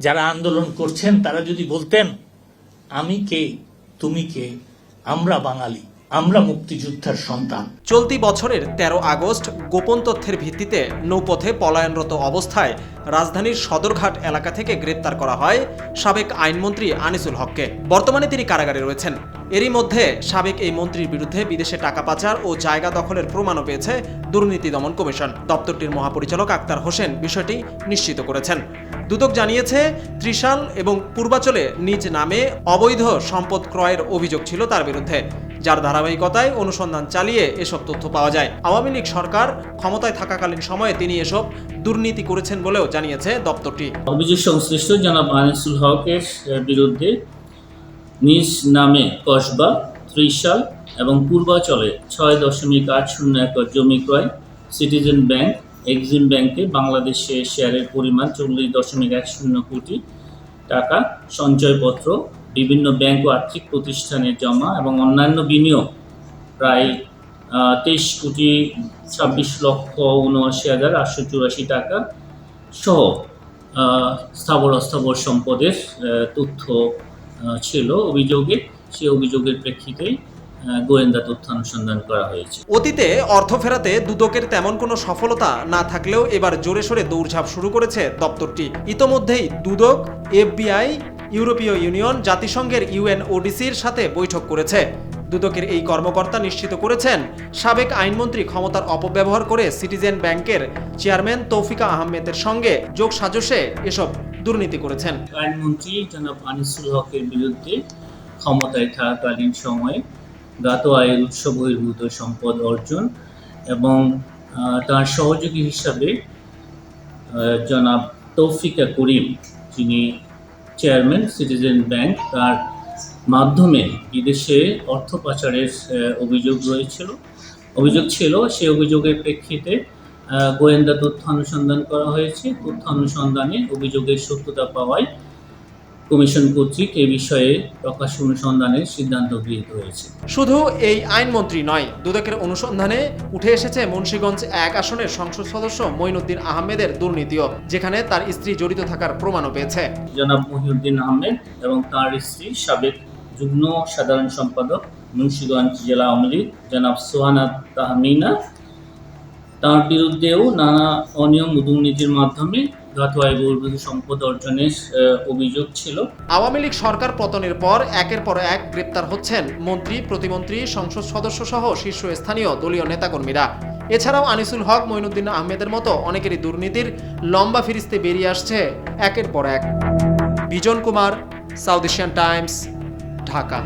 যারা আন্দোলন করছেন, তারা যদি বলতেন, আমি কে? তুমি কে? আমরা বাঙালি। আমরা মুক্তিযোদ্ধার সন্তান। চলতি বছরের ১৩ আগস্ট গোপন তথ্যের ভিত্তিতে নৌপথে পলায়নরত অবস্থায় রাজধানীর সদরঘাট এলাকা থেকে গ্রেপ্তার করা হয় সাবেক আইনমন্ত্রী আনিসুল হককে। বর্তমানে তিনি কারাগারে রয়েছেন। এরই মধ্যে সাবেক এই মন্ত্রীর বিরুদ্ধে বিদেশে টাকা পাচার ও জায়গা দখলের প্রমাণও পেয়েছে দুর্নীতি দমন কমিশন। দপ্তরটির মহাপরিচালক আক্তার হোসেন বিষয়টি নিশ্চিত করেছেন। দুদক জানিয়েছে, ত্রিশাল এবং পূর্বাচলে নিজ নামে অবৈধ সম্পদ ক্রয়ের অভিযোগ ছিল তার বিরুদ্ধে, যার ধারাবাহিকতায় অনুসন্ধান চালিয়ে এসব তথ্য পাওয়া যায়। আওয়ামী লীগ সরকার ক্ষমতায় থাকাকালীন সময়ে তিনি এসব দুর্নীতি করেছেন বলেও জানিয়েছে দপ্তরটি। অভিযোগ সংশ্লিষ্ট জনাব আনিসুল হকের বিরুদ্ধে নিজ নামে কসবা, ত্রিশাল এবং পূর্বাচলে ছয় দশমিক আট শূন্য একর জমি ক্রয় সিটিজেন ব্যাংক এক্সিম ব্যাংকে বাংলাদেশে শেয়ারের পরিমাণ চল্লিশ দশমিক এক শূন্য কোটি টাকা, সঞ্চয়পত্র, বিভিন্ন ব্যাংক ও আর্থিক প্রতিষ্ঠানের জমা এবং অন্যান্য বিনিয়োগ প্রায় তেইশ কোটি ছাব্বিশ লক্ষ উনআশি হাজার আটশো চুরাশি টাকা সহ স্থাবর অস্থাবর সম্পদের তথ্য ছিল অভিযোগে। সেই অভিযোগের প্রেক্ষিতেই গোয়েন্দা তথ্য অনুসন্ধান করা হয়েছে। অতীতে অর্থ ফেরাতে দুদকের তেমন কোনো সফলতা না থাকলেও এবার জোরে সোরে দৌড়ঝাঁপ শুরু করেছে দপ্তরটি। ইতোমধ্যেই দুদক এফবিআই ইউরোপীয় ইউনিয়ন জাতিসংঘের ইউএনওডিসির সাথে বৈঠক করেছে। দুদকের এই কর্মকর্তা নিশ্চিত করেছেন সাবেক আইনমন্ত্রী ক্ষমতার অপব্যবহার করে সিটিজেন ব্যাংকের চেয়ারম্যান তৌফিকা আহমেদের সঙ্গে যোগ সাজসে এসব দুর্নীতি করেছেন। আইনমন্ত্রী জনাব আনিসুল হকের বিরুদ্ধে ক্ষমতায় থাকাকালীন সময়ে গাত আয়ের উৎস বহির্ভূত সম্পদ অর্জন এবং তার সহযোগী হিসাবে জনাব তৌফিকা করিম, যিনি চেয়ারম্যান, সিটিজেন ব্যাংক, তার মাধ্যমে বিদেশে অর্থ পাচারের অভিযোগ রয়েছিল। অভিযোগ ছিল, সে অভিযোগের প্রেক্ষিতে গোয়েন্দা তথ্য অনুসন্ধান করা হয়েছে। তথ্য অনুসন্ধানে অভিযোগের সত্যতা পাওয়ায় কমিশন কর্তৃক এ বিষয়ে প্রকাশ অনুসন্ধানের সিদ্ধান্ত গৃহীত হয়েছে। শুধু এই আইনমন্ত্রী নয় দুদকের অনুসন্ধানে উঠে এসেছে মুন্সীগঞ্জ এক আসনের সংসদ সদস্য মঈনুদ্দিন আহমেদের দুর্নীতিও যেখানে তার স্ত্রী জড়িত থাকার প্রমাণও পেয়েছে। জনাব মহিউদ্দিন আহমেদ এবং তার স্ত্রী সাবেক যুগ্ম সাধারণ সম্পাদক মুন্সিগঞ্জ জেলা আওয়ামী লীগ জনাব সোহানা তাহমিনা তার বিরুদ্ধেও নানা অনিয়ম দুর্নীতির মাধ্যমে সম্পদ অভিযোগ ছিল। আওয়ামী লীগ সরকার পতনের পর একের পর এক গ্রেপ্তার হচ্ছেন মন্ত্রী, প্রতিমন্ত্রী, সংসদ সদস্য সহ শীর্ষস্থানীয় দলীয় নেতাকর্মীরা। এছাড়াও আনিসুল হক, মঈনুদ্দিন আহমেদের মতো অনেকেরই দুর্নীতির লম্বা ফিরিস্তে বেরিয়ে আসছে একের পর এক। Bijan Kumar, South Asian Times, Dhaka.